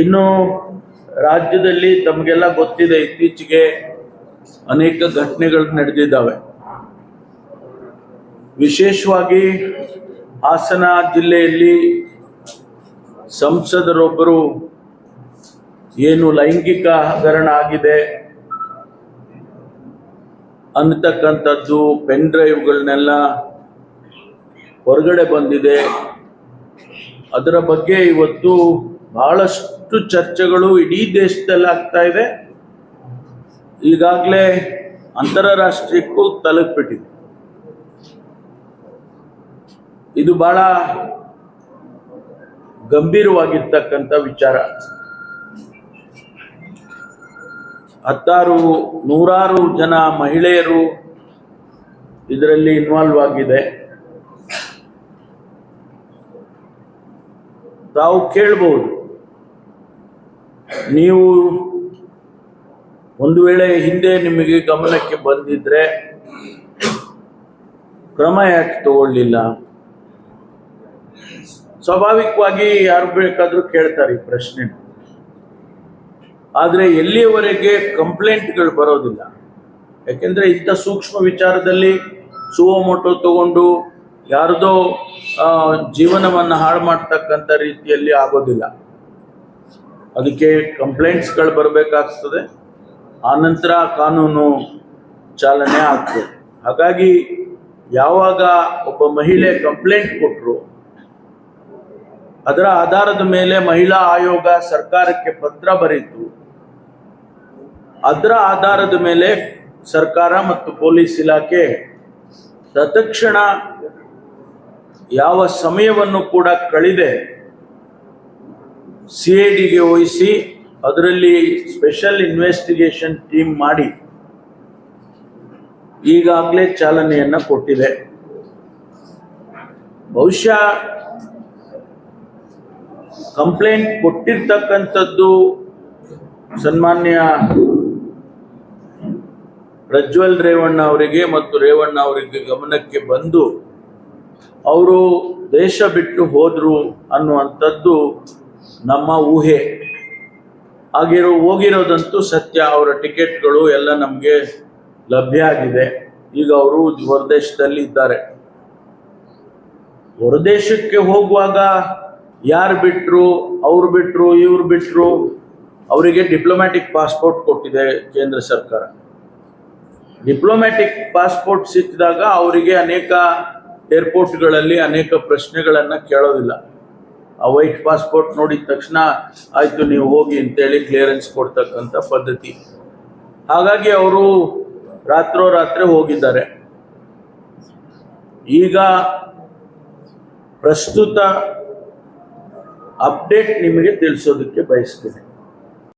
ಇನ್ನು ರಾಜ್ಯದಲ್ಲಿ ತಮಗೆಲ್ಲ ಗೊತ್ತಿದೆ ಇತ್ತೀಚೆಗೆ ಅನೇಕ ಘಟನೆಗಳು ನಡೆದಿದ್ದಾವೆ. ವಿಶೇಷವಾಗಿ ಹಾಸನ ಜಿಲ್ಲೆಯಲ್ಲಿ ಸಂಸದರೊಬ್ಬರು ಏನು ಲೈಂಗಿಕ ಹಗರಣ ಆಗಿದೆ ಅನ್ನತಕ್ಕಂಥದ್ದು, ಪೆನ್ ಡ್ರೈವ್ಗಳನ್ನೆಲ್ಲ ಹೊರಗಡೆ ಬಂದಿದೆ. ಅದರ ಬಗ್ಗೆ ಇವತ್ತು ಬಹಳಷ್ಟು ಚರ್ಚೆಗಳು ಇಡೀ ದೇಶದಲ್ಲಿ ಆಗ್ತಾ ಇದೆ. ಈಗಾಗಲೇ ಅಂತಾರಾಷ್ಟ್ರೀಯಕ್ಕೂ ತಲುಪಿಬಿಟ್ಟಿದೆ. ಇದು ಬಹಳ ಗಂಭೀರವಾಗಿರ್ತಕ್ಕಂಥ ವಿಚಾರ. ಹತ್ತಾರು, ನೂರಾರು ಜನ ಮಹಿಳೆಯರು ಇದರಲ್ಲಿ ಇನ್ವಾಲ್ವ್ ಆಗಿದೆ. ತಾವು ಕೇಳ್ಬೋದು. ನೀವು ಒಂದು ವೇಳೆ ಹಿಂದೆ ನಿಮಗೆ ಗಮನಕ್ಕೆ ಬಂದಿದ್ರೆ ಕ್ರಮ ಯಾಕೆ ತಗೊಳ್ಳಿಲ್ಲ? ಸ್ವಾಭಾವಿಕವಾಗಿ ಯಾರು ಬೇಕಾದ್ರೂ ಕೇಳ್ತಾರೆ ಈ ಪ್ರಶ್ನೆ. ಆದರೆ ಎಲ್ಲಿಯವರೆಗೆ ಕಂಪ್ಲೇಂಟ್ಗಳು ಬರೋದಿಲ್ಲ? ಯಾಕೆಂದ್ರೆ ಇಂಥ ಸೂಕ್ಷ್ಮ ವಿಚಾರದಲ್ಲಿ ಸುವಮೋಟೋ ತಗೊಂಡು ಯಾರದೋ ಜೀವನವನ್ನು ಹಾಳು ಮಾಡ್ತಕ್ಕಂಥ ರೀತಿಯಲ್ಲಿ ಆಗೋದಿಲ್ಲ. ಅದಕ್ಕೆ ಕಂಪ್ಲೇಂಟ್ಸ್ಗಳು ಬರಬೇಕಾಗ್ತದೆ. ಆನಂತರ ಕಾನೂನು ಚಾಲನೆ ಆಗ್ತದೆ. ಹಾಗಾಗಿ ಯಾವಾಗ ಒಬ್ಬ ಮಹಿಳೆ ಕಂಪ್ಲೇಂಟ್ ಕೊಟ್ಟರು ಅದರ ಆಧಾರದ ಮೇಲೆ ಮಹಿಳಾ ಆಯೋಗ ಸರ್ಕಾರಕ್ಕೆ ಪತ್ರ ಬರೀತು. ಅದರ ಆಧಾರದ ಮೇಲೆ ಸರ್ಕಾರ ಮತ್ತು ಪೊಲೀಸ್ ಇಲಾಖೆ ತತ್ಕ್ಷಣ ಯಾವ ಸಮಯವನ್ನು ಕೂಡ ಕಳೆದೆ. ಸಿ ಐ ಡಿಗೆ ವಹಿಸಿ ಅದರಲ್ಲಿ ಸ್ಪೆಷಲ್ ಇನ್ವೆಸ್ಟಿಗೇಷನ್ ಟೀಮ್ ಮಾಡಿ ಈಗಾಗಲೇ ಚಾಲನೆಯನ್ನ ಕೊಟ್ಟಿದೆ. ಬಹುಶಃ ಕಂಪ್ಲೇಂಟ್ ಕೊಟ್ಟಿರ್ತಕ್ಕಂಥದ್ದು ಸನ್ಮಾನ್ಯ ಪ್ರಜ್ವಲ್ ರೇವಣ್ಣ ಅವರಿಗೆ ಮತ್ತು ರೇವಣ್ಣ ಅವರಿಗೆ ಗಮನಕ್ಕೆ ಬಂದು, ಅವರು ದೇಶ ಬಿಟ್ಟು ಹೋದರು ಅನ್ನುವಂಥದ್ದು ನಮ್ಮ ಊಹೆ. ಆಗಿರೋ ಹೋಗಿರೋದಂತೂ ಸತ್ಯ, ಅವರ ಟಿಕೆಟ್ಗಳು ಎಲ್ಲ ನಮಗೆ ಲಭ್ಯ ಆಗಿದೆ. ಈಗ ಅವರು ಹೊರದೇಶದಲ್ಲಿ ಇದ್ದಾರೆ. ಹೊರದೇಶಕ್ಕೆ ಹೋಗುವಾಗ ಯಾರು ಬಿಟ್ಟರು ಅವ್ರು ಬಿಟ್ಟರು ಇವ್ರು ಬಿಟ್ಟರು ಅವರಿಗೆ ಡಿಪ್ಲೊಮ್ಯಾಟಿಕ್ ಪಾಸ್ಪೋರ್ಟ್ ಕೊಟ್ಟಿದೆ ಕೇಂದ್ರ ಸರ್ಕಾರ. ಡಿಪ್ಲೊಮ್ಯಾಟಿಕ್ ಪಾಸ್ಪೋರ್ಟ್ ಸಿಕ್ಕಿದಾಗ ಅವರಿಗೆ ಅನೇಕ ಏರ್ಪೋರ್ಟ್ಗಳಲ್ಲಿ ಅನೇಕ ಪ್ರಶ್ನೆಗಳನ್ನು ಕೇಳೋದಿಲ್ಲ. ಆ ವೈಟ್ ಪಾಸ್ಪೋರ್ಟ್ ನೋಡಿದ ತಕ್ಷಣ ಆಯ್ತು, ನೀವು ಹೋಗಿ ಅಂತೇಳಿ ಕ್ಲಿಯರೆನ್ಸ್ ಕೊಡ್ತಕ್ಕಂಥ ಪದ್ಧತಿ. ಹಾಗಾಗಿ ಅವರು ರಾತ್ರೋರಾತ್ರಿ ಹೋಗಿದ್ದಾರೆ. ಈಗ ಪ್ರಸ್ತುತ ಅಪ್ಡೇಟ್ ನಿಮಗೆ ತಿಳಿಸೋದಕ್ಕೆ ಬಯಸ್ತೀನಿ.